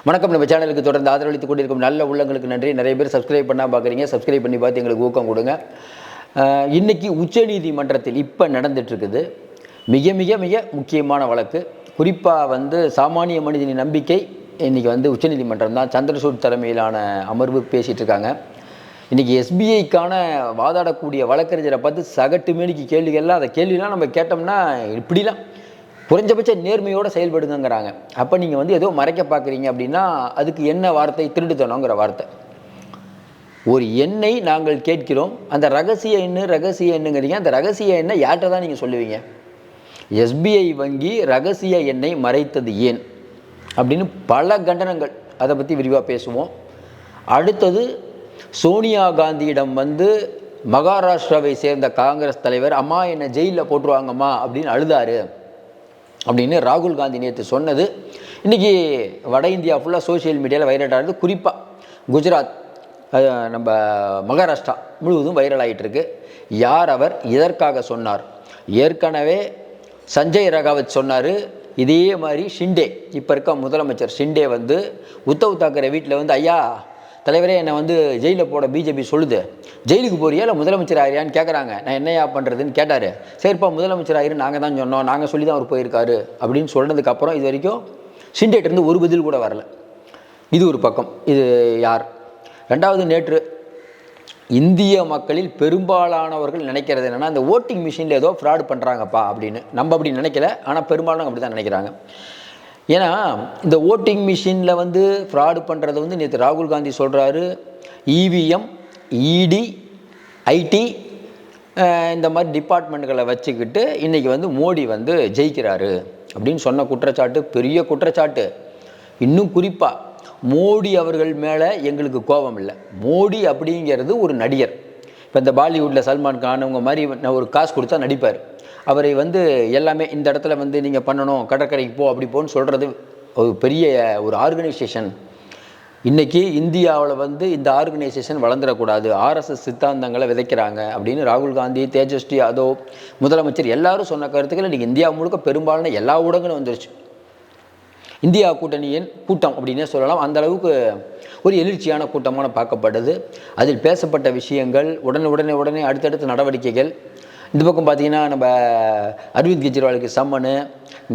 வணக்கம் நம்ம சேனலுக்கு தொடர்ந்து ஆதரவளித்து கொண்டிருக்கும் நல்ல உள்ளங்களுக்கு நன்றி. நிறைய பேர் சப்ஸ்கிரைப் பண்ணால் பார்க்குறீங்க சப்ஸ்கிரைப் பண்ணி பார்த்து எங்களுக்கு ஊக்கம் கொடுங்க. இன்றைக்கி உச்சநீதிமன்றத்தில் இப்போ நடந்துட்டுருக்குது. மிக மிக மிக முக்கியமான வழக்கு. குறிப்பாக வந்து சாமானிய மனிதனின் நம்பிக்கை இன்றைக்கி வந்து உச்சநீதிமன்றம் தான். சந்திரசூட் தலைமையிலான அமர்வு பேசிகிட்டு இருக்காங்க இன்றைக்கி எஸ்பிஐக்கான வாதாடக்கூடிய வழக்கறிஞரை பார்த்து சகட்டு மேனிக்கு கேள்விகள்லாம் அந்த கேள்விலாம் நம்ம கேட்டோம்னா இப்படிலாம் குறைஞ்சபட்ச நேர்மையோடு செயல்படுங்கிறாங்க அப்போ நீங்கள் வந்து ஏதோ மறைக்க பார்க்குறீங்க அப்படின்னா அதுக்கு என்ன வார்த்தை திருடுத்தனங்கிற வார்த்தை. ஒரு எண்ணை நாங்கள் கேட்கிறோம் அந்த ரகசிய எண்ணு ரகசிய எண்ணுங்கிறீங்க அந்த ரகசிய எண்ணை யார்கிட்ட தான் நீங்கள் சொல்லுவீங்க? எஸ்பிஐ வங்கி ரகசிய எண்ணை மறைத்தது ஏன்? அப்படின்னு பல கண்டனங்கள். அதை பற்றி விரிவாக பேசுவோம். அடுத்தது சோனியா காந்தியிடம் வந்து மகாராஷ்டிராவை சேர்ந்த காங்கிரஸ் தலைவர் அம்மா என்னை ஜெயிலில் போட்டுருவாங்கம்மா அப்படின்னு அழுதாரு. அப்படின்னு ராகுல் காந்தி நேற்று சொன்னது. இன்றைக்கி வட இந்தியா ஃபுல்லாக சோஷியல் மீடியாவில் வைரல் ஆகிறது குறிப்பாக குஜராத் நம்ம மகாராஷ்டிரா முழுவதும் வைரல் ஆகிட்டு யார் அவர்? இதற்காக சொன்னார். ஏற்கனவே சஞ்சய் ரகாவத் சொன்னார். இதே மாதிரி ஷிண்டே இப்போ இருக்க முதலமைச்சர் ஷிண்டே வந்து உத்தவ் தாக்கரே வீட்டில் வந்து ஐயா தலைவரே என்னை வந்து ஜெயிலில் போட பிஜேபி சொல்லுது. ஜெயிலுக்கு போறியா இல்லை முதலமைச்சர் ஆகிறியான்னு கேட்குறாங்க நான் என்னையா பண்ணுறதுன்னு கேட்டார். சரிப்பா முதலமைச்சர் ஆகிரு நாங்கள் தான் சொன்னோம். நாங்கள் சொல்லி தான் அவர் போயிருக்காரு. அப்படின்னு சொன்னதுக்கப்புறம் இது வரைக்கும் சிண்டேட்டருந்து ஒரு பதில் கூட வரல. இது ஒரு பக்கம். இது யார்? ரெண்டாவது நேற்று இந்திய மக்களில் பெரும்பாலானவர்கள் நினைக்கிறது என்னென்னா இந்த ஓட்டிங் மிஷினில் ஏதோ ஃப்ராட் பண்ணுறாங்கப்பா அப்படின்னு. நம்ம அப்படி நினைக்கல. ஆனால் பெரும்பாலும் அப்படி தான் நினைக்கிறாங்க. ஏன்னா இந்த ஓட்டிங் மிஷினில் வந்து ஃப்ராடு பண்ணுறது வந்து நேற்று ராகுல் காந்தி சொல்கிறாரு இவிஎம் இடி ஐடி இந்த மாதிரி டிபார்ட்மெண்ட்களை வச்சுக்கிட்டு இன்றைக்கி வந்து மோடி வந்து ஜெயிக்கிறாரு அப்படின்னு சொன்ன குற்றச்சாட்டு பெரிய குற்றச்சாட்டு. இன்னும் குறிப்பாக மோடி அவர்கள் மேலே எங்களுக்கு கோபம் இல்லை. மோடி அப்படிங்கிறது ஒரு நடிகர். இப்போ இந்த பாலிவுட்டில் சல்மான் கான் அவங்க மாதிரி நான் ஒரு காசு கொடுத்தா நடிப்பார். அவரை வந்து எல்லாமே இந்த இடத்துல வந்து நீங்கள் பண்ணணும் கடற்கரைக்கு போ அப்படி போன்னு சொல்கிறது ஒரு பெரிய ஒரு ஆர்கனைசேஷன் இன்றைக்கி இந்தியாவில் வந்து இந்த ஆர்கனைசேஷன் வளர்ந்துடக்கூடாது. ஆர்எஸ்எஸ் சித்தாந்தங்களை விதைக்கிறாங்க அப்படின்னு ராகுல் காந்தி தேஜஸ்வி யாதவ் முதலமைச்சர் எல்லாரும் சொன்ன கருத்துக்கள் இன்றைக்கி இந்தியா முழுக்க பெரும்பாலான எல்லா ஊடகங்களும் வந்துருச்சு. இந்தியா கூட்டணியின் கூட்டம் அப்படின்னே சொல்லலாம். அந்த அளவுக்கு ஒரு எழுச்சியான கூட்டமான பார்க்கப்படுது. அதில் பேசப்பட்ட விஷயங்கள் உடனே உடனே உடனே அடுத்தடுத்த நடவடிக்கைகள் இந்த பக்கம் பார்த்தீங்கன்னா நம்ம அரவிந்த் கெஜ்ரிவாலுக்கு சம்மனு.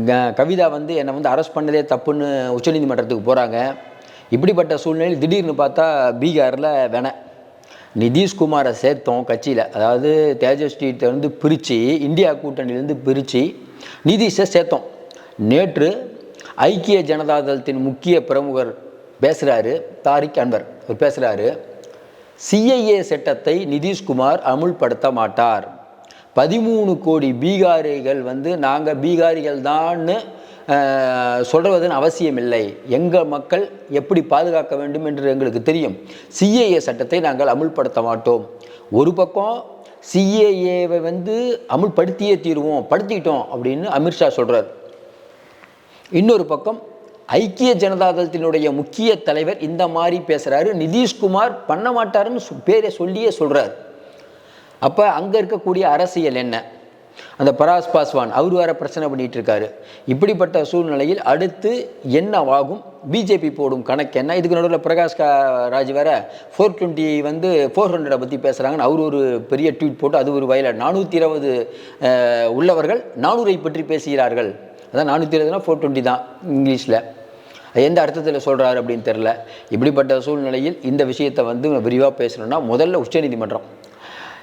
க- கவிதா வந்து என்னை வந்து அரெஸ்ட் பண்ணதே தப்புன்னு உச்சநீதிமன்றத்துக்கு போகிறாங்க இப்படிப்பட்ட சூழ்நிலையில் திடீர்னு பார்த்தா பீகாரில் வென. நிதிஷ்குமாரை சேர்த்தோம் கட்சியில். அதாவது தேஜஸ்வியிலேருந்து பிரித்து இந்தியா கூட்டணியிலேருந்து பிரித்து நிதிஷை சேர்த்தோம். நேற்று ஐக்கிய ஜனதா தளத்தின் முக்கிய பிரமுகர் பேசுகிறாரு தாரிக் அன்வர். அவர் பேசுகிறாரு சிஐஏ சட்டத்தை நிதிஷ்குமார் அமுல்படுத்த மாட்டார். பதிமூணு கோடி பீகாரிகள் வந்து நாங்கள் பீகாரிகள் தான்னு சொல்வதன் அவசியம் இல்லை எங்கள் மக்கள் எப்படி பாதுகாக்க வேண்டும் என்று எங்களுக்கு தெரியும். சிஏஏ சட்டத்தை நாங்கள் அமுல்படுத்த மாட்டோம். ஒரு பக்கம் சிஏஏவை வந்து அமுல்படுத்தியே தீருவோம் படுத்திக்கிட்டோம் அப்படின்னு அமித்ஷா சொல்கிறார் இன்னொரு பக்கம் ஐக்கிய ஜனதா தளத்தினுடைய முக்கிய தலைவர் இந்த மாதிரி பேசுகிறாரு நிதிஷ்குமார் பண்ண மாட்டாருன்னு பேரை சொல்லியே சொல்கிறார் அப்போ அங்கே இருக்கக்கூடிய அரசியல் என்ன? அந்த பராஸ் பாஸ்வான் அவர் வேற பிரச்சனை பண்ணிட்டு இருக்காரு இப்படிப்பட்ட சூழ்நிலையில் அடுத்து என்ன ஆகும் பிஜேபி போடும் கணக்கு என்ன? இதுக்கு நடுவில் பிரகாஷ் கா ராஜ் வேற ஃபோர் டுவெண்ட்டி வந்து ஃபோர் ஹண்ட்ரடை பற்றி பேசுகிறாங்கன்னு அவர் ஒரு பெரிய ட்வீட் போட்டு அது ஒரு வயலாக நானூற்றி இருபது உள்ளவர்கள் நானூறை பற்றி பேசுகிறார்கள். அதான் நானூற்றி இருபதுனா ஃபோர் டுவெண்ட்டி தான் இங்கிலீஷில். எந்த அர்த்தத்தில் சொல்கிறாரு அப்படின்னு தெரில இப்படிப்பட்ட சூழ்நிலையில் இந்த விஷயத்தை வந்து விரிவாக பேசணும்னா முதல்ல உச்சநீதிமன்றம்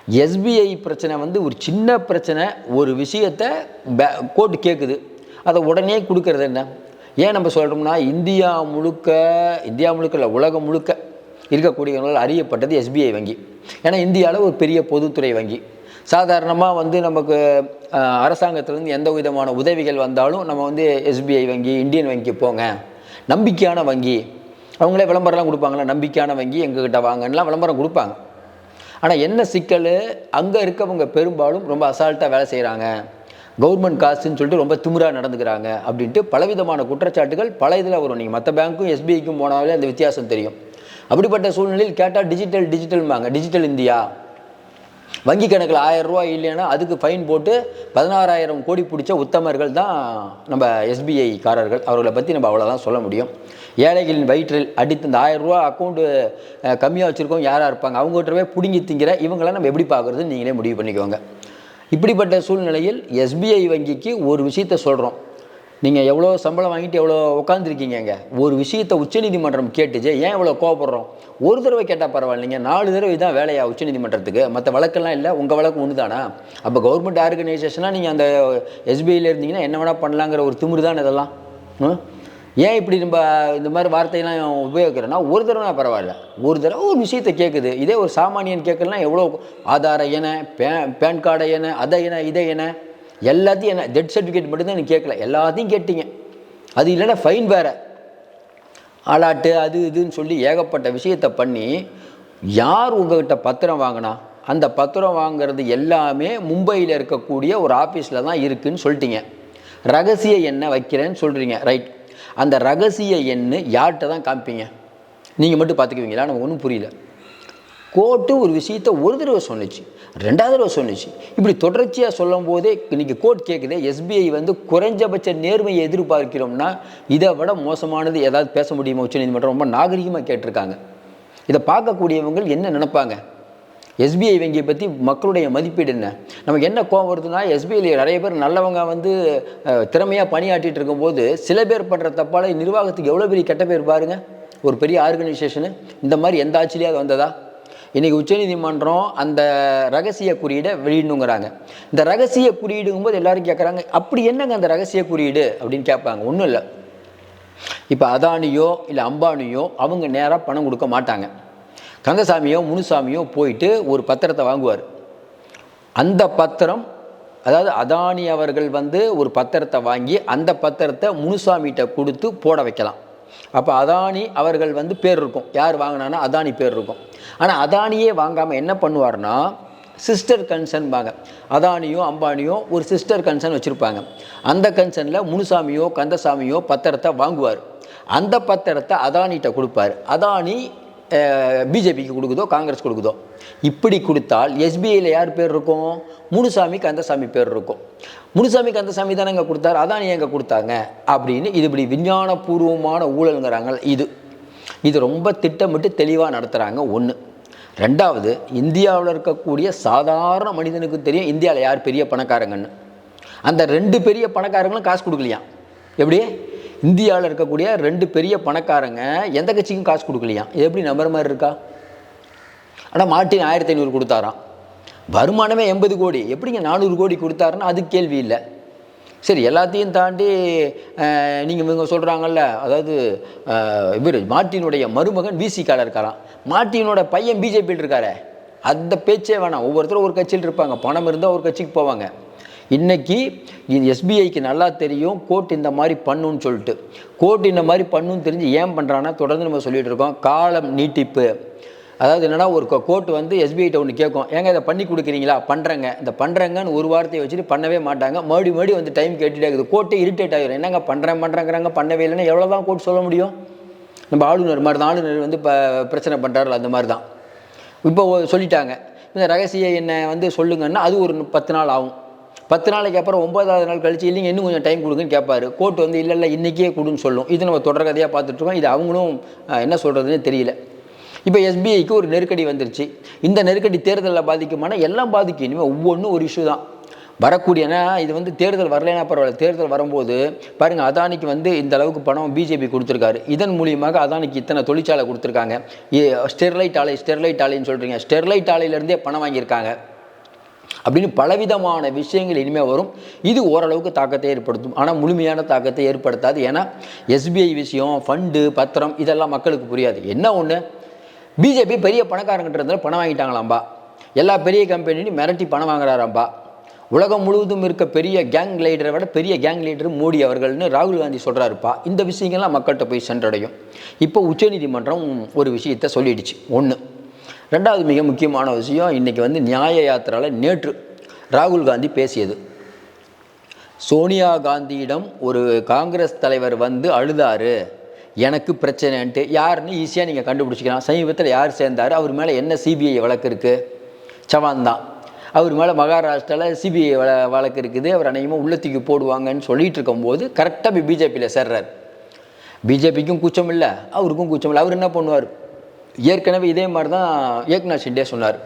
எஸ்பிஐ பிரச்சனை வந்து ஒரு சின்ன பிரச்சனை ஒரு விஷயத்தை பே கோர்ட்டு கேட்குது அதை உடனே கொடுக்கறது என்ன? ஏன் நம்ம சொல்கிறோம்னா இந்தியா முழுக்க இந்தியா முழுக்க இல்லை உலகம் முழுக்க இருக்கக்கூடியவர்கள் அறியப்பட்டது எஸ்பிஐ வங்கி. ஏன்னா இந்தியாவில் ஒரு பெரிய பொதுத்துறை வங்கி. சாதாரணமாக வந்து நமக்கு அரசாங்கத்திலேருந்து எந்த விதமான உதவிகள் வந்தாலும் நம்ம வந்து எஸ்பிஐ வங்கி இந்தியன் வங்கிக்கு போங்க. நம்பிக்கையான வங்கி. அவங்களே விளம்பரம்லாம் கொடுப்பாங்களா நம்பிக்கையான வங்கி எங்ககிட்ட வாங்கலாம் விளம்பரம் கொடுப்பாங்க. ஆனால் என்ன சிக்கல்? அங்கே இருக்கவங்க பெரும்பாலும் ரொம்ப அசால்ட்டாக வேலை செய்கிறாங்க கவர்மெண்ட் காசுன்னு சொல்லிட்டு ரொம்ப திமுறாக நடந்துக்கிறாங்க அப்படின்ட்டு பலவிதமான குற்றச்சாட்டுகள் பல இதில் வரும். நீங்கள் மற்ற பேங்க்கும் எஸ்பிஐக்கும் போனாலே அந்த வித்தியாசம் தெரியும். அப்படிப்பட்ட சூழ்நிலையில் கேட்டால் டிஜிட்டல் டிஜிட்டல்பாங்க டிஜிட்டல் இந்தியா. வங்கி கணக்கில் ஆயிரம் ரூபாய் இல்லைன்னா அதுக்கு ஃபைன் போட்டு பதினாறாயிரம் கோடி பிடிச்ச உத்தமர்கள் தான் நம்ம எஸ்பிஐ காரர்கள் அவர்களை பற்றி நம்ம அவ்வளோதான் சொல்ல முடியும். ஏழைகளின் வயிற்றில் அடித்து இந்த ஆயிரம் ரூபா அக்கௌண்ட்டு கம்மியாக வச்சுருக்கோம் யாராக இருப்பாங்க? அவங்ககிட்ட போய் பிடுங்கி திங்கிற இவங்களாம் நம்ம எப்படி பார்க்குறதுன்னு நீங்களே முடிவு பண்ணிக்கோங்க. இப்படிப்பட்ட சூழ்நிலையில் எஸ்பிஐ வங்கிக்கு ஒரு விஷயத்த சொல்கிறோம் நீங்கள் எவ்வளோ சம்பளம் வாங்கிட்டு எவ்வளோ உட்காந்துருக்கீங்க ஒரு விஷயத்தை உச்சநீதிமன்றம் கேட்டுச்சு. ஏன் இவ்வளோ கோவப்படுறோம்? ஒரு தடவை கேட்டால் பரவாயில்லைங்க. நாலு தடவை தான் வேலையா உச்சநீதிமன்றத்துக்கு. மற்ற வழக்கெல்லாம் இல்லை. உங்கள் வழக்கு ஒன்று தானா அப்போ கவர்மெண்ட் ஆர்கனைசேஷனாக நீங்கள் அந்த எஸ்பிஐயில் இருந்தீங்கன்னா என்ன வேணால் பண்ணலாங்கிற ஒரு திமிரு தான் இதெல்லாம்? ம்? ஏன் இப்படி நம்ம இந்த மாதிரி வார்த்தையெல்லாம் உபயோகிக்கிறோன்னா ஒரு தடவை பரவாயில்ல. ஒரு தடவை ஒரு விஷயத்தை கேட்குது இதே ஒரு சாமானியன் கேட்கலாம் எவ்வளோ ஆதார என பே பேன் கார்டை என அதை என இதை என எல்லாத்தையும் என்ன டெட் சர்டிஃபிகேட் மட்டும்தான் நீங்கள் கேட்கல எல்லாத்தையும் கேட்டீங்க. அது இல்லைன்னா ஃபைன் வேறு. ஆளாட்டு அது இதுன்னு சொல்லி ஏகப்பட்ட விஷயத்தை பண்ணி யார் உங்ககிட்ட பத்திரம் வாங்கினா அந்த பத்திரம் வாங்குறது எல்லாமே மும்பையில் இருக்கக்கூடிய ஒரு ஆஃபீஸில் தான் இருக்குதுன்னு சொல்லிட்டீங்க. ரகசிய எண்ணெய் வைக்கிறேன்னு சொல்கிறீங்க ரைட் அந்த ரகசிய எண்ணு யார்கிட்ட தான் காமிப்பீங்க? நீங்கள் மட்டும் பார்த்துக்குவீங்களா? நமக்கு ஒன்றும் புரியல. கோர்ட்டு ஒரு விஷயத்த ஒரு தடவை சொன்னிச்சு. ரெண்டாவது தடவை சொன்னிச்சு. இப்படி தொடர்ச்சியாக சொல்லும் போதே இன்றைக்கி கோர்ட் கேட்குது எஸ்பிஐ வந்து குறைஞ்சபட்ச நேர்மையை எதிர்பார்க்கிறோம்னா இதை விட மோசமானது ஏதாவது பேச முடியுமா? உச்சநீதிமன்றம் ரொம்ப நாகரிகமாக கேட்டிருக்காங்க. இதை பார்க்கக்கூடியவங்க என்ன நினைப்பாங்க? எஸ்பிஐ வங்கியை பற்றி மக்களுடைய மதிப்பீடு என்ன? நமக்கு என்ன கோவம் வருதுன்னா எஸ்பிஐயில் நிறைய பேர் நல்லவங்க வந்து திறமையாக பணியாற்றிட்டு இருக்கும்போது சில பேர் பண்ணுற தப்பால் நிர்வாகத்துக்கு எவ்வளோ பெரிய கெட்ட பேர் பாருங்கள் ஒரு பெரிய ஆர்கனைசேஷனு. இந்த மாதிரி எந்த ஆட்சியிலையாவது வந்ததா? இன்றைக்கி உச்சநீதிமன்றம் அந்த ரகசிய குறியீடை வெளியிடணுங்கிறாங்க. இந்த ரகசிய குறியீடுங்கும்போது எல்லோரும் கேட்குறாங்க அப்படி என்னங்க அந்த ரகசிய குறியீடு அப்படின்னு கேட்பாங்க ஒன்றும் இல்லை. இப்போ அதானியோ இல்லை அம்பானியோ அவங்க நேராக பணம் கொடுக்க மாட்டாங்க. கந்தசாமியோ முனுசாமியோ போயிட்டு ஒரு பத்திரத்தை வாங்குவார். அந்த பத்திரம் அதாவது அதானி அவர்கள் வந்து ஒரு பத்திரத்தை வாங்கி அந்த பத்திரத்தை முனுசாமிகிட்ட கொடுத்து போட வைக்கலாம். அப்போ அதானி அவர்கள் வந்து பேர் இருக்கும். யார் வாங்கினான்னா அதானி பேர் இருக்கும். ஆனால் அதானியே வாங்காமல் என்ன பண்ணுவார்னா சிஸ்டர் கன்சர்ன் வாங்க அதானியோ அம்பானியோ ஒரு சிஸ்டர் கன்சர்ன் வச்சுருப்பாங்க. அந்த கன்சர்னில் முனுசாமியோ கந்தசாமியோ பத்திரத்தை வாங்குவார். அந்த பத்திரத்தை அதானிகிட்ட கொடுப்பார். அதானி பிஜேபிக்கு கொடுக்குதோ காங்கிரஸ் கொடுக்குதோ. இப்படி கொடுத்தால் எஸ்பிஐயில் யார் பேர் இருக்கும்? முனுசாமி கந்தசாமி பேர் இருக்கும். முனுசாமி கந்தசாமி தானே இங்கே கொடுத்தாரு. அதானி எங்கே கொடுத்தாங்க? அப்படின்னு இது இப்படி விஞ்ஞானபூர்வமான ஊழலுங்கிறாங்க இது. இது ரொம்ப திட்டமிட்டு தெளிவாக நடத்துகிறாங்க ஒன்று ரெண்டாவது இந்தியாவில் இருக்கக்கூடிய சாதாரண மனிதனுக்கு தெரியும் இந்தியாவில் யார் பெரிய பணக்காரங்கன்னு. அந்த ரெண்டு பெரிய பணக்காரங்களும் காசு கொடுக்கலையாம் எப்படி? இந்தியாவில் இருக்கக்கூடிய ரெண்டு பெரிய பணக்காரங்க எந்த கட்சிக்கும் காசு கொடுக்கலையாம் இது எப்படி நம்புற மாதிரி இருக்கா? ஆனால் மார்ட்டின் ஆயிரத்தி ஐநூறு கொடுத்தாராம். வருமானமே எண்பது கோடி. எப்படிங்க நானூறு கோடி கொடுத்தாருன்னா அது கேள்வி இல்லை. சரி எல்லாத்தையும் தாண்டி நீங்கள் இவங்க சொல்கிறாங்கல்ல அதாவது இவர் மார்ட்டினுடைய மருமகன் விசிக்கால இருக்காராம். மார்ட்டினோட பையன் பிஜேபியில் இருக்காரே. அந்த பேச்சே வேணாம். ஒவ்வொருத்தரும் ஒரு கட்சியில் இருப்பாங்க. பணம் இருந்தால் ஒரு கட்சிக்கு போவாங்க. இன்னைக்கு எஸ்பிஐக்கு நல்லா தெரியும் கோர்ட் இந்த மாதிரி பண்ணுன்னு சொல்லிட்டு. கோர்ட் இந்த மாதிரி பண்ணுன்னு தெரிஞ்சு ஏன் பண்ணுறான்னா தொடர்ந்து நம்ம சொல்லிகிட்டு இருக்கோம் காலம் நீட்டிப்பு. அதாவது என்னென்னா ஒரு கோர்ட் வந்து எஸ்பிஐட்ட ஒன்று கேட்கும் ஏங்க இதை பண்ணி கொடுக்குறீங்களா? பண்ணுறேங்க இந்த பண்ணுறேங்கன்னு ஒரு வார்த்தையை வச்சுட்டு பண்ணவே மாட்டாங்க. மறுபடி மறுபடி வந்து டைம் கேட்டுகிட்டே இருக்குது. கோர்ட்டே இரிட்டேட் ஆகிடும் என்னங்க பண்ணுறேன் பண்ணுறேங்கிறாங்க பண்ணவே இல்லைன்னா எவ்வளோ தான் கோர்ட் சொல்ல முடியும்? நம்ம ஆளுநர் மாதிரி தான். ஆளுநர் வந்து இப்போ பிரச்சனை பண்ணுறாரு அந்த மாதிரி தான். இப்போ சொல்லிட்டாங்க. இந்த ரகசிய என்ன வந்து சொல்லுங்கன்னா அது ஒரு பத்து நாள் ஆகும். பத்து நாளைக்கு அப்புறம் ஒன்பதாவது நாள் கழிச்சு இல்லைங்க இன்னும் கொஞ்சம் டைம் கொடுங்கன்னு கேட்பாரு கோர்ட் வந்து இல்லை இல்லை இன்றைக்கே கொடுன்னு சொல்லும். இது நம்ம தொடர் கதையாக பார்த்துட்ருக்கோம் இது அவங்களும் என்ன சொல்கிறதுன்னு தெரியல. இப்போ எஸ்பிஐக்கு ஒரு நெருக்கடி வந்துருச்சு. இந்த நெருக்கடி தேர்தலில் பாதிக்குமானா எல்லாம் பாதிக்கும். இனிமேல் ஒவ்வொன்றும் ஒரு இஷ்யூ தான். வரக்கூடியனா இது வந்து தேர்தல் வரலைன்னா பரவாயில்ல. தேர்தல் வரும்போது பாருங்கள் அதானிக்கு வந்து இந்த அளவுக்கு பணம் பிஜேபி கொடுத்துருக்காரு. இதன் மூலியமாக அதானிக்கு இத்தனை தொழிற்சாலை கொடுத்துருக்காங்க. ஏ- ஸ்டெர்லைட் ஆலை ஸ்டெர்லைட் ஆலைன்னு சொல்கிறீங்க ஸ்டெர்லைட் ஆலையிலேருந்தே பணம் வாங்கியிருக்காங்க. அப்படின்னு பலவிதமான விஷயங்கள் இனிமேல் வரும். இது ஓரளவுக்கு தாக்கத்தை ஏற்படுத்தும். ஆனால் முழுமையான தாக்கத்தை ஏற்படுத்தாது. ஏன்னா எஸ்பிஐ விஷயம் ஃபண்டு பத்திரம் இதெல்லாம் மக்களுக்கு புரியாது. என்ன ஒன்று பிஜேபி பெரிய பணக்காரங்கிட்ட இருந்தாலும் பணம் வாங்கிட்டாங்களாம்பா. எல்லா பெரிய கம்பெனியும் மிரட்டி பணம் வாங்குறாராம்பா. உலகம் முழுவதும் இருக்க பெரிய கேங் லீடரை விட பெரிய கேங் லீடர் மோடி அவர்கள்னு ராகுல் காந்தி சொல்கிறாருப்பா இந்த விஷயங்கள்லாம் மக்கள்கிட்ட போய் சென்றடையும். இப்போ உச்சநீதிமன்றம் ஒரு விஷயத்தை சொல்லிடுச்சு. ஒன்று ரெண்டாவது மிக முக்கியமான விஷயம் இன்றைக்கி வந்து நியாய யாத்திராவில் நேற்று ராகுல் காந்தி பேசியது. சோனியா காந்தியிடம் ஒரு காங்கிரஸ் தலைவர் வந்து அழுதாரு எனக்கு பிரச்சனைன்ட்டு யாருன்னு ஈஸியாக நீங்கள் கண்டுபிடிச்சிக்கலாம். சமீபத்தில் யார் சேர்ந்தார்? அவர் மேலே என்ன சிபிஐ வழக்கு இருக்குது சவான் தான். அவர் மேலே மகாராஷ்டிராவில் சிபிஐ வழ வழக்கு இருக்குது. அவர் அநேகமாக உள்ளத்துக்கு போடுவாங்கன்னு சொல்லிட்டு இருக்கும்போது கரெக்டாக போய் பிஜேபியில் சேர்றார். பிஜேபிக்கும் கூச்சம் இல்லை அவருக்கும் கூச்சம் இல்லை. அவர் என்ன பண்ணுவார்? ஏற்கனவே இதே மாதிரி தான் ஏக்நாத் ஷிண்டே சொன்னார்.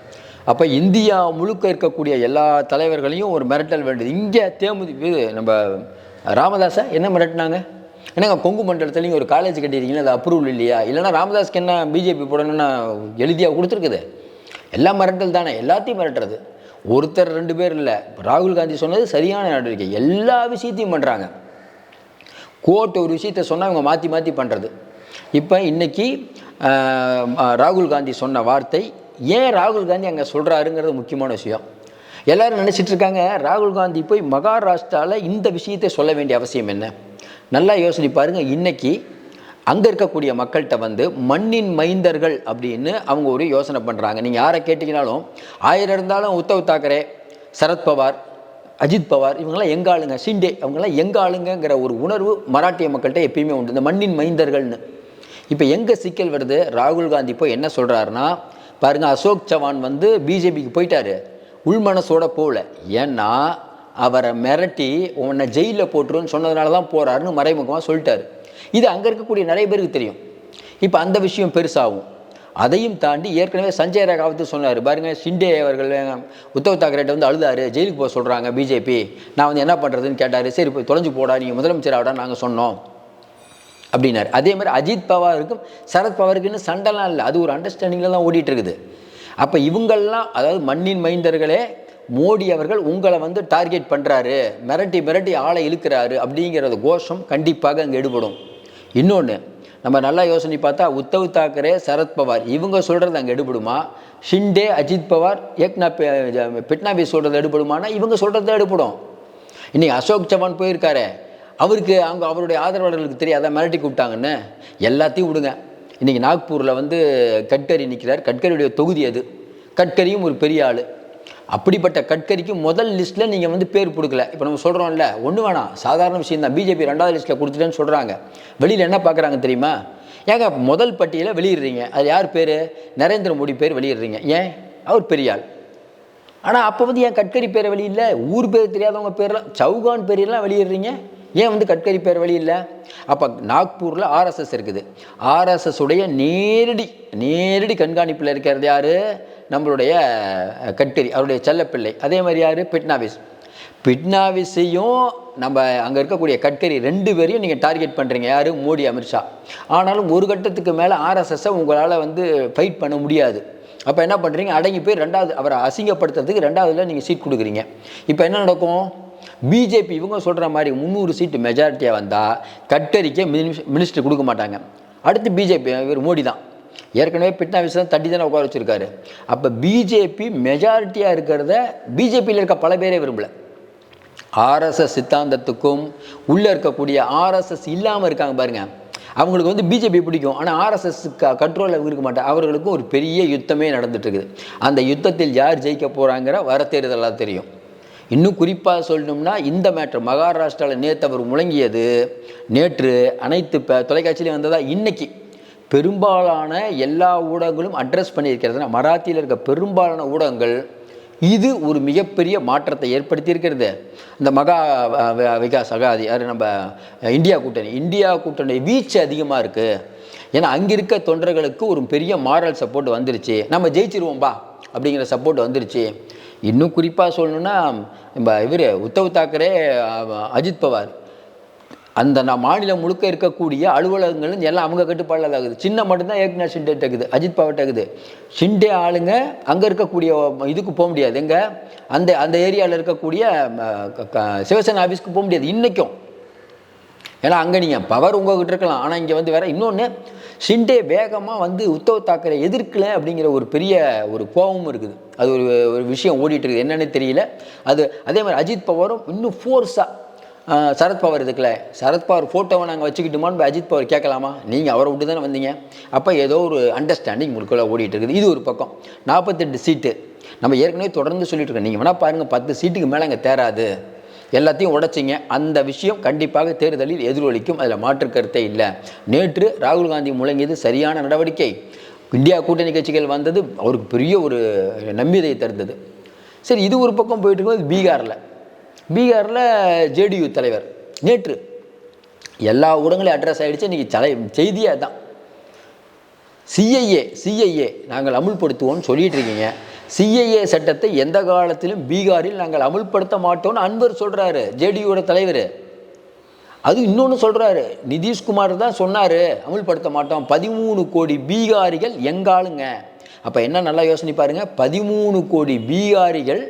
அப்போ இந்தியா முழுக்க இருக்கக்கூடிய எல்லா தலைவர்களையும் ஒரு மிரட்டல் வேண்டியது இங்கே தேமுதி நம்ம ராமதாஸை என்ன மிரட்டினாங்க? என்னங்க கொங்கு மண்டலத்துலேயும் ஒரு காலேஜ் கட்டிருக்கீங்களா அது அப்ரூவல் இல்லையா? இல்லைன்னா ராமதாஸ்க்கு என்ன பிஜேபி போடணும்னு எழுதியாக கொடுத்துருக்குது? எல்லாம் மிரட்டல் தானே. எல்லாத்தையும் மிரட்டுறது. ஒருத்தர் ரெண்டு பேர் இல்லை. ராகுல் காந்தி சொன்னது சரியான நடவடிக்கை. எல்லா விஷயத்தையும் பண்ணுறாங்க கோர்ட் ஒரு விஷயத்த சொன்னால் அவங்க மாற்றி மாற்றி பண்ணுறது இப்போ இன்றைக்கி ராகுல் காந்தி சொன்ன வார்த்தை ஏன் ராகுல் காந்தி அங்கே சொல்கிறாருங்கிறது முக்கியமான விஷயம். எல்லாரும் நினச்சிட்டு இருக்காங்க ராகுல் காந்தி போய் மகாராஷ்டிராவில் இந்த விஷயத்தை சொல்ல வேண்டிய அவசியம் என்ன? நல்லா யோசனை பாருங்கள் இன்றைக்கி அங்கே இருக்கக்கூடிய மக்கள்கிட்ட வந்து மண்ணின் மைந்தர்கள் அப்படின்னு அவங்க ஒரு யோசனை பண்ணுறாங்க நீங்கள் யாரை கேட்டிங்கனாலும் ஆயிரம் இருந்தாலும் உத்தவ் தாக்கரே சரத்பவார் அஜித் பவார் இவங்கெல்லாம் எங்க ஆளுங்க? சிண்டே அவங்கெல்லாம் எங்க ஆளுங்கிற ஒரு உணர்வு மராட்டிய மக்கள்கிட்ட எப்பயுமே உண்டு. இந்த மண்ணின் மைந்தர்கள்னு. இப்போ எங்கே சிக்கல் வருது? ராகுல் காந்தி போய் என்ன சொல்கிறாருன்னா பாருங்க அசோக் சவான் வந்து பிஜேபிக்கு போயிட்டாரு. உள்மனசோட போகல. ஏன்னா அவரை மிரட்டி உன்னை ஜெயிலில் போட்டுருன்னு சொன்னதுனால தான் போகிறாருன்னு மறைமுகமாக சொல்லிட்டாரு. இது அங்கே இருக்கக்கூடிய நிறைய பேருக்கு தெரியும். இப்போ அந்த விஷயம் பெருசாகும். அதையும் தாண்டி ஏற்கனவே சஞ்சய் ராகாவத்து சொன்னார். பாருங்க ஷிண்டே அவர்கள் உத்தவ் தாக்கரேட்ட வந்து அழுதாரு. ஜெயிலுக்கு போக சொல்கிறாங்க பிஜேபி. நான் வந்து என்ன பண்ணுறதுன்னு கேட்டார். சரி போய் தொலைஞ்சு போடா. நீங்கள் முதலமைச்சர் ஆகிடா நாங்கள் சொன்னோம். அப்படின்னாரு. அதே மாதிரி அஜித் பவாருக்கும் சரத்பவாருக்கு இன்னும் சண்டைலாம் இல்லை. அது ஒரு அண்டர்ஸ்டாண்டிங்கில் தான் ஓடிட்டு இருக்குது அப்போ இவங்கெல்லாம் அதாவது மண்ணின் மைந்தர்களே மோடி அவர்கள் உங்களை வந்து டார்கெட் பண்ணுறாரு மிரட்டி மிரட்டி ஆளை இழுக்கிறாரு அப்படிங்கிறது கோஷம் கண்டிப்பாக அங்கே எடுபடும். இன்னொன்று நம்ம நல்லா யோசனை பார்த்தா உத்தவ் தாக்கரே சரத்பவார் இவங்க சொல்கிறது அங்கே எடுபடுமா? ஷிண்டே அஜித் பவார் ஏக்னா பிட்னாபி சொல்கிறது எடுபடுமானா இவங்க சொல்கிறது எடுபடும். இன்னைக்கு அசோக் சவான் போயிருக்காரே அவருக்கு அவங்க அவருடைய ஆதரவாளர்களுக்கு தெரியாத மிரட்டி கூப்பிட்டாங்கன்னு. எல்லாத்தையும் விடுங்க. இன்றைக்கி நாக்பூரில் வந்து கட்கரி நிற்கிறார் கட்கரியுடைய தொகுதி அது. கட்கரியும் ஒரு பெரிய ஆள். அப்படிப்பட்ட கட்கரிக்கு முதல் லிஸ்ட்டில் நீங்கள் வந்து பேர் கொடுக்கல இப்போ நம்ம சொல்கிறோம்ல ஒன்று வேணாம். சாதாரண விஷயம் தான். பிஜேபி ரெண்டாவது லிஸ்ட்டில் கொடுத்துட்டேன்னு சொல்கிறாங்க வெளியில் என்ன பார்க்குறாங்க தெரியுமா? ஏங்க முதல் பட்டியலை வெளியிடுறீங்க. அது யார் பேர்? நரேந்திர மோடி பேர் வெளியிடுறீங்க. ஏன்? அவர் பெரிய ஆள். ஆனால் அப்போ வந்து ஏன் கட்கரி பேரை வெளியில் ஊர் பேர் தெரியாதவங்க பேர்லாம் சவுகான் பேரெல்லாம் வெளியிடுறீங்க? ஏன் வந்து கட்கரி பேர் இல்லை? அப்போ நாக்பூரில் ஆர்எஸ்எஸ் இருக்குது. ஆர்எஸ்எஸ் உடைய நேரடி நேரடி கண்காணிப்பில் இருக்கிறது யார்? நம்மளுடைய கட்கரி அவருடைய செல்லப்பிள்ளை. அதே மாதிரி யார்? பிட்னாவிஸ். பிட்னாவிஸையும் நம்ம அங்கே இருக்கக்கூடிய கட்கரி ரெண்டு பேரையும் நீங்கள் டார்கெட் பண்ணுறீங்க யார்? மோடி அமித்ஷா ஆனாலும் ஒரு கட்டத்துக்கு மேலே ஆர்எஸ்எஸ்ஸை உங்களால் வந்து ஃபைட் பண்ண முடியாது. அப்போ என்ன பண்ணுறீங்க அடங்கி போய் ரெண்டாவது அவரை அசிங்கப்படுத்துறதுக்கு ரெண்டாவதுல நீங்கள் சீட் கொடுக்குறீங்க. இப்போ என்ன நடக்கும்? பிஜேபி இவங்க சொல்கிற மாதிரி முந்நூறு சீட்டு மெஜாரிட்டியாக வந்தால் கட்கரிக்கே மினிஸ்டர் கொடுக்க மாட்டாங்க. அடுத்து பிஜேபி இவர் மோடி தான். ஏற்கனவே பிட்னாவிஸ் தான் தட்டி தானே உட்கார வச்சிருக்காரு. அப்போ பிஜேபி மெஜாரிட்டியாக இருக்கிறத பிஜேபியில் இருக்க பல பேரே விரும்பலை. ஆர்எஸ்எஸ் சித்தாந்தத்துக்கும் உள்ளே இருக்கக்கூடிய ஆர்எஸ்எஸ் இல்லாமல் இருக்காங்க பாருங்க. அவங்களுக்கு வந்து பிஜேபி பிடிக்கும். ஆனால் ஆர்எஸ்எஸ் க கண்ட்ரோலில் இருக்க மாட்டாங்க அவர்களுக்கும் ஒரு பெரிய யுத்தமே நடந்துட்டு இருக்குது. அந்த யுத்தத்தில் யார் ஜெயிக்க போகிறாங்கிற வர தேர்தலாக தெரியும். இன்னும் குறிப்பாக சொல்லணும்னா இந்த மேட்ரு மகாராஷ்டிராவில் நேற்று அவர் முழங்கியது நேற்று அனைத்து தொலைக்காட்சியிலையும் வந்ததா இன்னைக்கு பெரும்பாலான எல்லா ஊடகங்களும் அட்ரஸ் பண்ணியிருக்கிறதுனா மராத்தியில் இருக்க பெரும்பாலான ஊடகங்கள் இது ஒரு மிகப்பெரிய மாற்றத்தை ஏற்படுத்தியிருக்கிறது. இந்த மகா விகாஸ் அகாதி யார் நம்ம இந்தியா கூட்டணி இந்தியா கூட்டணி வீச்சு அதிகமாக இருக்குது ஏன்னா அங்கே இருக்க தொண்டர்களுக்கு ஒரு பெரிய மாரல் சப்போர்ட் வந்துருச்சு. நம்ம ஜெயிச்சிருவோம்பா அப்படிங்கிற சப்போர்ட் வந்துருச்சு. இன்னும் குறிப்பாக சொல்லணும்னா நம்ம இவர் உத்தவ் தாக்கரே அஜித் பவார். அந்த நான் மாநிலம் முழுக்க இருக்கக்கூடிய அலுவலகங்களும் எல்லாம் அவங்க கட்டுப்பாடில் தான் இருக்குது. சின்ன மட்டும்தான் ஏக்நாத் ஷிண்டே இருக்குது அஜித் பவர் டக்குது ஷிண்டே ஆளுங்க அங்கே இருக்கக்கூடிய இதுக்கு போக முடியாது. எங்கே? அந்த அந்த ஏரியாவில் இருக்கக்கூடிய க- சிவசேனா ஆஃபீஸ்க்கு போக முடியாது. இன்றைக்கும் ஏன்னா அங்கே நீங்கள் பவர் உங்ககிட்ட இருக்கலாம். ஆனால் இங்கே வந்து வேறு இன்னொன்று ஷிண்டே வேகமாக வந்து உத்தவ் தாக்கரே எதிர்க்கல அப்படிங்கிற ஒரு பெரிய ஒரு கோபமும் இருக்குது. அது ஒரு ஒரு விஷயம் ஓடிட்டு இருக்குது. என்னன்னு தெரியல. அது அதே மாதிரி அஜித் பவரும் இன்னும் ஃபோர்ஸாக சரத்பவர் இதுக்கல சரத்பவார் ஃபோட்டோவை நாங்கள் வச்சுக்கிட்டோமான்னு அஜித் பவர் கேட்கலாமா? நீங்கள் அவரை விட்டு தானே வந்தீங்க. அப்போ ஏதோ ஒரு அண்டர்ஸ்டாண்டிங் உங்களுக்குள்ளே ஓடிட்டு இருக்குது. இது ஒரு பக்கம். நாற்பத்தெட்டு சீட்டு நம்ம ஏற்கனவே தொடர்ந்து சொல்லிட்டு இருக்கோம். நீங்கள் வேணால் பாருங்கள் பத்து சீட்டுக்கு மேலே அங்கே தேராது. எல்லாத்தையும் உடைச்சிங்க. அந்த விஷயம் கண்டிப்பாக தேர்தலில் எதிரொலிக்கும். அதில் மாற்று கருத்தே இல்லை. நேற்று ராகுல் காந்தி முழங்கியது சரியான நடவடிக்கை. இந்தியா கூட்டணி கட்சிகள் வந்தது அவருக்கு பெரிய ஒரு நம்பியதை தருந்தது. சரி இது ஒரு பக்கம் போயிட்டு இருக்கும்போது பீகாரில். பீகாரில் ஜேடியு தலைவர் நேற்று எல்லா ஊடகங்களையும் அட்ரஸ் ஆகிடுச்சு இன்றைக்கி தலை செய்தியே தான் சிஐஏ சிஐஏ நாங்கள் அமுல்படுத்துவோம்னு சொல்லிகிட்டு இருக்கீங்க. சிஐஏ சட்டத்தை எந்த காலத்திலும் பீகாரில் நாங்கள் அமுல்படுத்த மாட்டோம்னு அன்பர் சொல்கிறாரு ஜேடியூட தலைவர். அது இன்னொன்று சொல்கிறாரு நிதிஷ்குமார் தான் சொன்னார் அமுல்படுத்த மாட்டோம். பதிமூணு கோடி பீகாரிகள் எங்காளுங்க? அப்போ என்ன நல்லா யோசனை பாருங்கள் பதிமூணு கோடி பீகாரிகள்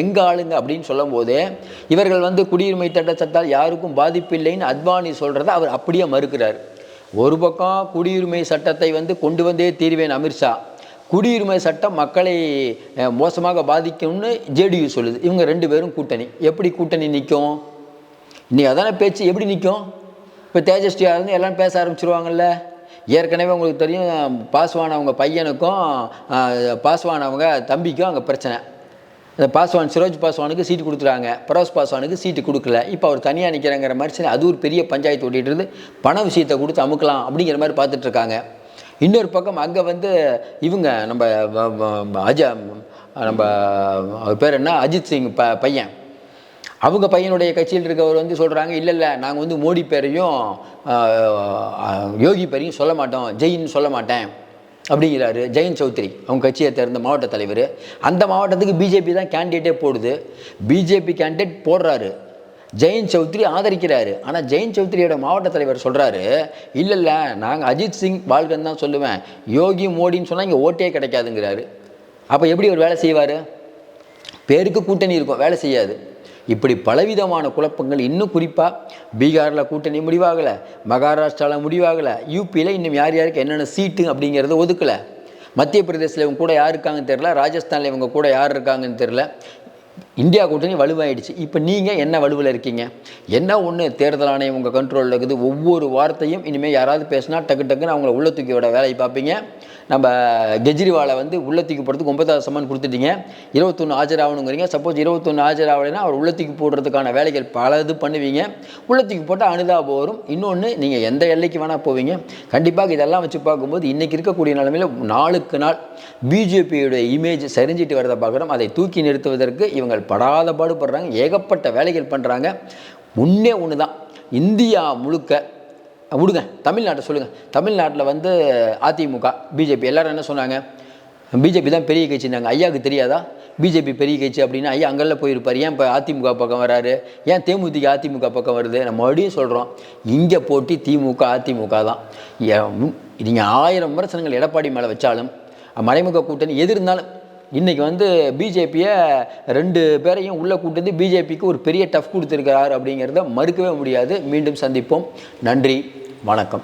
எங்காளுங்க அப்படின்னு சொல்லும்போது இவர்கள் வந்து குடியுரிமை சட்டத்தால் யாருக்கும் பாதிப்பு இல்லைன்னு அத்வானி சொல்கிறத அவர் அப்படியே மறுக்கிறார். ஒரு பக்கம் குடியுரிமை சட்டத்தை வந்து கொண்டு வந்தே தீர்வேன் அமித்ஷா குடியுரிமை சட்டம் மக்களை மோசமாக பாதிக்கும்னு ஜேடியு சொல்லுது. இவங்க ரெண்டு பேரும் கூட்டணி. எப்படி கூட்டணி நிற்கும் இன்றைக்கி அதான பேச்சு எப்படி நிற்கும் இப்போ தேஜஸ்வியாக இருந்து எல்லாம் பேச ஆரம்பிச்சிருவாங்கல்ல? ஏற்கனவே உங்களுக்கு தெரியும் பாஸ்வான் அவங்க பையனுக்கும் பாஸ்வானவங்க பாஸ்வான் அவங்க தம்பிக்கும் அங்கே பிரச்சனை. இந்த பாஸ்வான் சிரோஜ் பாஸ்வானுக்கு சீட்டு கொடுத்துறாங்க பரோஸ் பாஸ்வானுக்கு சீட்டு கொடுக்கல. இப்போ அவர் தனியாக நிற்கிறாங்கிற மாதிரி சரி அது ஒரு பெரிய பஞ்சாயத்து ஓட்டிகிட்டு இருந்து பண விஷயத்தை கொடுத்து அமுக்கலாம் அப்படிங்கிற மாதிரி பார்த்துட்ருக்காங்க இன்னொரு பக்கம் அங்கே வந்து இவங்க நம்ம அஜ நம்ம அவர் பேர் என்ன? அஜித் சிங் ப பையன். அவங்க பையனுடைய கட்சியில் இருக்கவர் வந்து சொல்கிறாங்க இல்லை இல்லை நாங்கள் வந்து மோடி பேரையும் யோகி பேரையும் சொல்ல மாட்டோம் ஜெயின்னு சொல்ல மாட்டேன். அப்படிங்கிறாரு ஜெயின் சௌத்ரி அவங்க கட்சியை தேர்ந்த மாவட்ட தலைவர். அந்த மாவட்டத்துக்கு பிஜேபி தான் கேண்டிடேட்டே போடுது. பிஜேபி கேண்டிடேட் போடுறாரு. ஜெயந்த் சௌத்ரி ஆதரிக்கிறாரு. ஆனால் ஜெயந்த் சௌத்ரியோட மாவட்ட தலைவர் சொல்கிறாரு இல்லை இல்லை நாங்கள் அஜித் சிங் பால்கன் தான் சொல்லுவேன். யோகி மோடின்னு சொன்னால் இங்கே ஓட்டே கிடைக்காதுங்கிறாரு. அப்போ எப்படி ஒரு வேலை செய்வார்? பேருக்கு கூட்டணி இருக்கும் வேலை செய்யாது. இப்படி பலவிதமான குழப்பங்கள் இன்னும் குறிப்பாக பீகாரில் கூட்டணி முடிவாகலை மகாராஷ்டிராவில் முடிவாகலை யூபியில் இன்னும் யார் யாருக்கு என்னென்ன சீட்டு அப்படிங்கிறத ஒதுக்கலை. மத்திய பிரதேசத்தில் இவங்க கூட யார் இருக்காங்கன்னு தெரில ராஜஸ்தானில் இவங்க கூட யார் இருக்காங்கன்னு தெரில இந்தியா கூட்டணி வலுவாயிடுச்சு. இப்போ நீங்கள் என்ன வலுவில் இருக்கீங்க? என்ன ஒன்று தேர்தல் ஆணையம் உங்கள் கண்ட்ரோலில் இருக்குது. ஒவ்வொரு வார்த்தையும் இனிமேல் யாராவது பேசினா டக்கு டக்குன்னு அவங்கள உள்ள தூக்கி விட வேலையை பார்ப்பீங்க. நம்ம கெஜ்ரிவாலை வந்து உள்ளத்துக்கு போடுறதுக்கு ஒன்பதாவது சம்மன் கொடுத்துட்டீங்க. இருபத்தொன்று ஆஜராகணுங்கிறீங்க. சப்போஸ் இருபத்தொன்று ஆஜராகலைன்னா அவர் உள்ளத்துக்கு போடுறதுக்கான வேலைகள் பல இது பண்ணுவீங்க. உள்ளத்துக்கு போட்டால் அனுதாபம் வரும் இன்னொன்று நீங்கள் எந்த எல்லைக்கு வேணால் போவீங்க. கண்டிப்பாக இதெல்லாம் வச்சு பார்க்கும்போது இன்றைக்கி இருக்கக்கூடிய நிலைமையில் நாளுக்கு நாள் பிஜேபியுடைய இமேஜ் சரிஞ்சிட்டு வரதை பார்க்குறோம். அதை தூக்கி நிறுத்துவதற்கு இவங்க படாத பாடுபடுறாங்க. ஏகப்பட்ட வேலைகள் பண்ணுறாங்க ஒன்றே ஒன்று தான் இந்தியா முழுக்க விடுங்க தமிழ்நாட்டை சொல்லுங்கள் தமிழ்நாட்டில் வந்து அதிமுக பிஜேபி எல்லாரும் என்ன சொன்னாங்க? பிஜேபி தான் பெரிய கட்சினாங்க ஐயாவுக்கு தெரியாதா? பிஜேபி பெரிய கட்சி அப்படின்னா ஐயா அங்கெல்லாம் போயிருப்பார். ஏன் இப்போ அதிமுக பக்கம் வராரு? ஏன் தேமுதிக அதிமுக பக்கம் வருது? நம்ம மறுபடியும் சொல்கிறோம் இங்கே போட்டி திமுக அதிமுக தான். நீங்கள் ஆயிரம் விமர்சனங்கள் எடப்பாடி மேலே வச்சாலும் மறைமுக கூட்டணி எது இருந்தாலும் இன்றைக்கி வந்து பிஜேபியை ரெண்டு பேரையும் உள்ளே கூட்டு வந்து பிஜேபிக்கு ஒரு பெரிய டஃப் கொடுத்துருக்கிறார் அப்படிங்கிறத மறுக்கவே முடியாது. மீண்டும் சந்திப்போம். நன்றி. வணக்கம்.